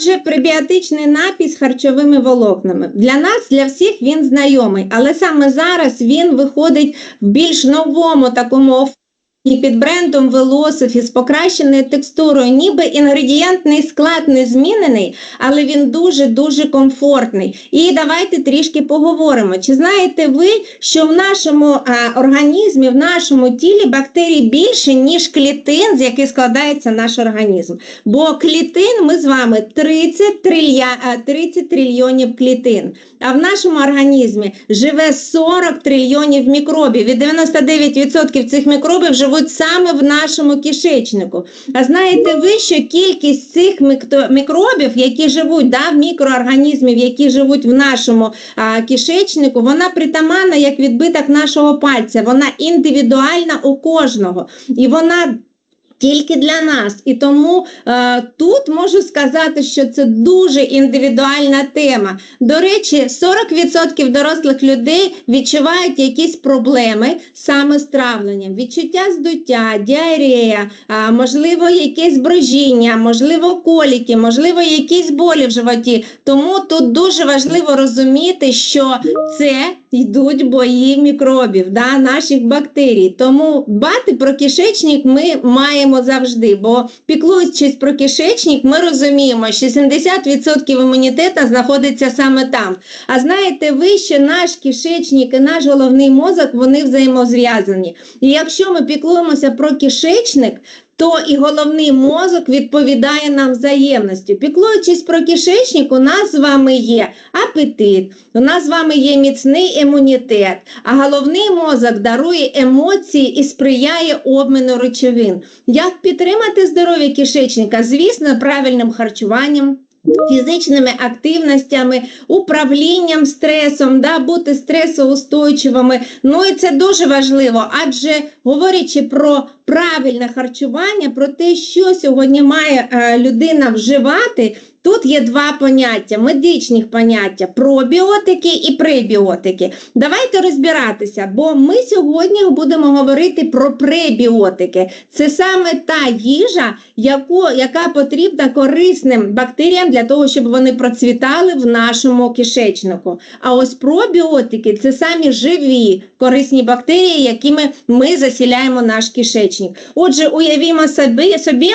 Отже, пребіотичний напій з харчовими волокнами. Для нас, для всіх він знайомий, але саме зараз він виходить в більш новому такому оформленні під брендом Velocity з покращеною текстурою, ніби інгредієнтний склад не змінений, але він дуже-дуже комфортний. І давайте трішки поговоримо. Чи знаєте ви, що в нашому а, організмі, в нашому тілі бактерій більше, ніж клітин, з яких складається наш організм? Бо клітин ми з вами 30, трилья, а, 30 трильйонів клітин. А в нашому організмі живе 40 трильйонів мікробів. І 99% цих мікробів живуть саме в нашому кишечнику. А знаєте ви, що кількість цих мікробів, які живуть да, мікроорганізмів, які живуть в нашому а, кишечнику, вона притаманна як відбиток нашого пальця. Вона індивідуальна у кожного. І вона тільки для нас. І тому е, тут можу сказати, що це дуже індивідуальна тема. До речі, 40% дорослих людей відчувають якісь проблеми саме з травленням. Відчуття здуття, діарея, а, можливо, якесь брожіння, можливо, коліки, можливо, якісь болі в животі. Тому тут дуже важливо розуміти, що це йдуть бої мікробів, да, наших бактерій. Тому дбати про кишечник ми маємо завжди, бо піклуючись про кишечник, ми розуміємо, що 70% імунітету знаходиться саме там. А знаєте ви, що наш кишечник і наш головний мозок вони взаємозв'язані. І якщо ми піклуємося про кишечник, то і головний мозок відповідає нам взаємністю. Піклуючись про кишечник, у нас з вами є апетит, у нас з вами є міцний імунітет, а головний мозок дарує емоції і сприяє обміну речовин. Як підтримати здоров'я кишечника? Звісно, правильним харчуванням. Фізичними активностями, управлінням стресом, да, бути стресоустойчивими. Ну і це дуже важливо, адже говорячи про правильне харчування, про те, що сьогодні має е, людина вживати, тут є два поняття, медичних поняття пробіотики і пребіотики. Давайте розбиратися, бо ми сьогодні будемо говорити про пребіотики. Це саме та їжа, яку, яка потрібна корисним бактеріям для того, щоб вони процвітали в нашому кишечнику. А ось пробіотики це самі живі корисні бактерії, якими ми засіляємо наш кишечник. Отже, уявімо собі, собі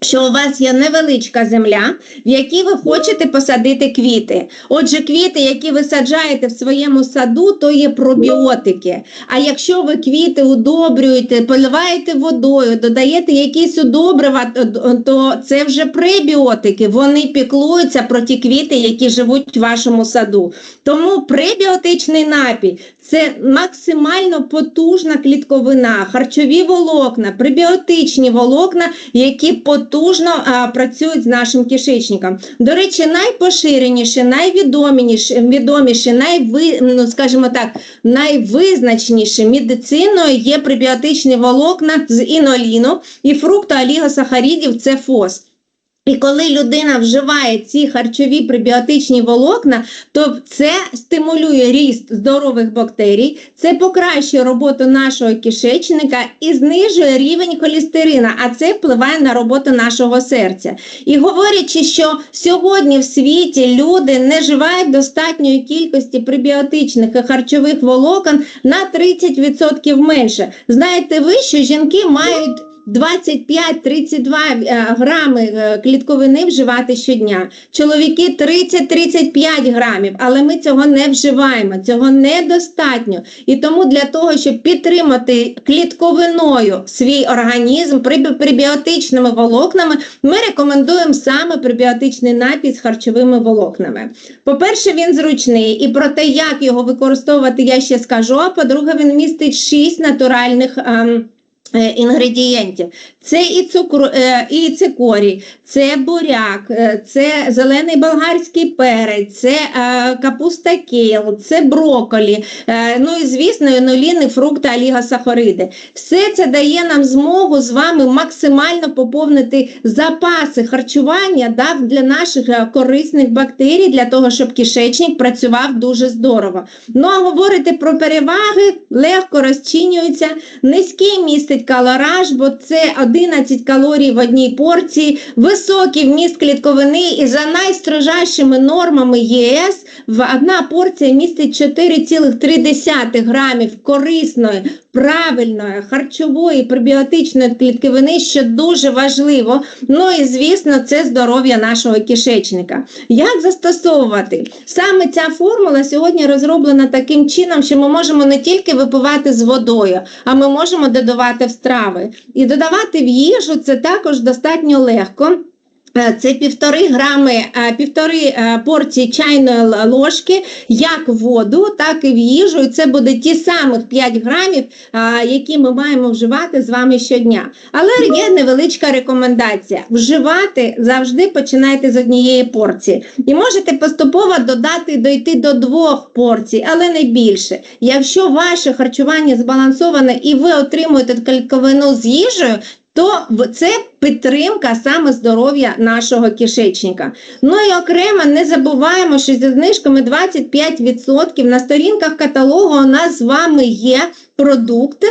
що у вас є невеличка земля, в якій ви хочете посадити квіти. Отже, квіти, які ви саджаєте в своєму саду, то є пробіотики. А якщо ви квіти удобрюєте, поливаєте водою, додаєте якісь удобрива, то- це вже пребіотики. Вони піклуються про ті квіти, які живуть в вашому саду. Тому пребіотичний напій це максимально потужна клітковина, харчові волокна, пребіотичні волокна, які потужно а, працюють з нашим кишечником. До речі, найпоширеніші, найвідоміші, відоміші, найви, ну, скажімо так, найвизначніші медициною є пребіотичні волокна з іноліну і фруктоолігосахаридів – це фос. І коли людина вживає ці харчові пребіотичні волокна, то це стимулює ріст здорових бактерій, це покращує роботу нашого кишечника і знижує рівень холестерина, а це впливає на роботу нашого серця. І говорячи, що сьогодні в світі люди не вживають достатньої кількості пребіотичних і харчових волокон на 30% менше. Знаєте ви, що жінки мають 25-32 е, грами е, клітковини вживати щодня. Чоловіки 30-35 грамів, але ми цього не вживаємо, цього недостатньо. І тому для того, щоб підтримати клітковиною свій організм при- пребіотичними волокнами, ми рекомендуємо саме пребіотичний напій з харчовими волокнами. По-перше, він зручний, і про те, як його використовувати, я ще скажу. А по-друге, він містить 6 натуральних. ем, Інгредієнтів це і цукру, е, і цикорій, це буряк, е, це зелений болгарський перець, це е, капуста кейл, це броколі, е, ну і звісно, іноліни, фрукти, олігосахариди. Все це дає нам змогу з вами максимально поповнити запаси харчування да, для наших е, корисних бактерій, для того, щоб кишечник працював дуже здорово. Ну а говорити про переваги легко розчинюється, низький містить калораж, бо це 11 калорій в одній порції, високий вміст клітковини і за найстрожайшими нормами ЄС одна порція містить 4,3 грамів корисної, правильної, харчової, пребіотичної клітковини, що дуже важливо. Ну і звісно, це здоров'я нашого кишечника. Як застосовувати? Саме ця формула сьогодні розроблена таким чином, що ми можемо не тільки випивати з водою, а ми можемо додавати в страви. І додавати в їжу це також достатньо легко. Е, Це півтори грами, е, півтори е, порції чайної ложки, як в воду, так і в їжу. І це буде ті самих 5 грамів, які ми маємо вживати з вами щодня. Але є невеличка рекомендація: вживати завжди починайте з однієї порції. І можете поступово додати, дойти до двох порцій, але не більше. Якщо ваше харчування збалансоване і ви отримуєте клітковину з їжею, то це підтримка саме здоров'я нашого кишечника. Ну і окремо не забуваємо, що зі знижками 25% на сторінках каталогу у нас з вами є продукти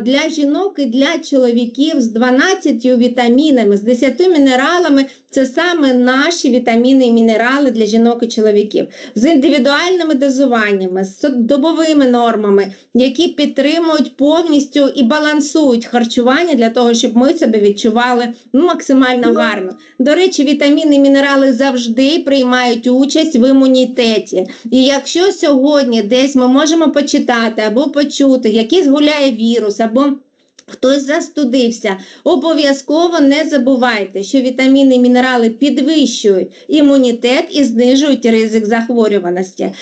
для жінок і для чоловіків з 12 вітамінами, з 10 мінералами. Це саме наші вітаміни і мінерали для жінок і чоловіків з індивідуальними дозуваннями, з добовими нормами, які підтримують повністю і балансують харчування для того, щоб ми себе відчували ну, максимально гарно. До речі, вітаміни і мінерали завжди приймають участь в імунітеті. І якщо сьогодні десь ми можемо почитати або почути, якийсь гуляє вірус, або Хтось застудився, обов'язково не забувайте, що вітаміни і мінерали підвищують імунітет і знижують ризик захворюваності.